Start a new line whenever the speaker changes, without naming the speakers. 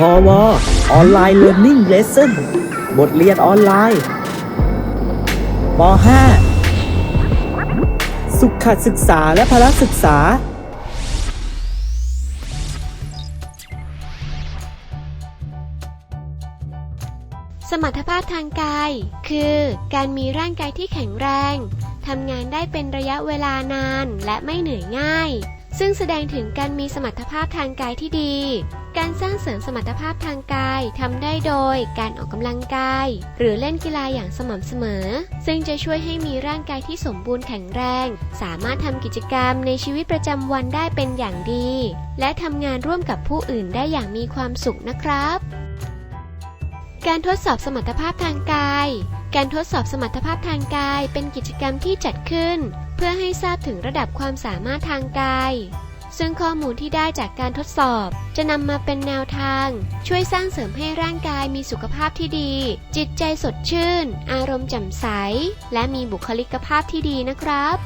พอวออนไลน์เรียน i ิ g เลส s o n บทเรียนออนไลน์ป .5 สุขศึกษาและพละศึกษา
สมรรถภาพทางกาย คือการมีร่างกายที่แข็งแรง ทำงานได้เป็นระยะเวลานานและไม่เหนื่อยง่าย ซึ่งแสดงถึงการมีสมรรถภาพทางกายที่ดี การสร้างเสริมสมรรถภาพทางกายทำได้โดยการออกกำลังกาย หรือเล่นกีฬาอย่างสม่ำเสมอ ซึ่งจะช่วยให้มีร่างกายที่สมบูรณ์แข็งแรง สามารถทำกิจกรรมในชีวิตประจำวันได้เป็นอย่างดี และทำงานร่วมกับผู้อื่นได้อย่างมีความสุขนะครับ การทดสอบสมรรถภาพทางกาย การทดสอบสมรรถภาพทางกายเป็นกิจกรรมที่จัดขึ้น เพื่อให้ทราบถึงระดับความสามารถทางกาย ซึ่งข้อมูลที่ได้จากการทดสอบ จะนำมาเป็นแนวทาง ช่วยสร้างเสริมให้ร่างกายมีสุขภาพที่ดี จิตใจสดชื่น อารมณ์แจ่มใส และมีบุคลิกภาพที่ดีนะครับ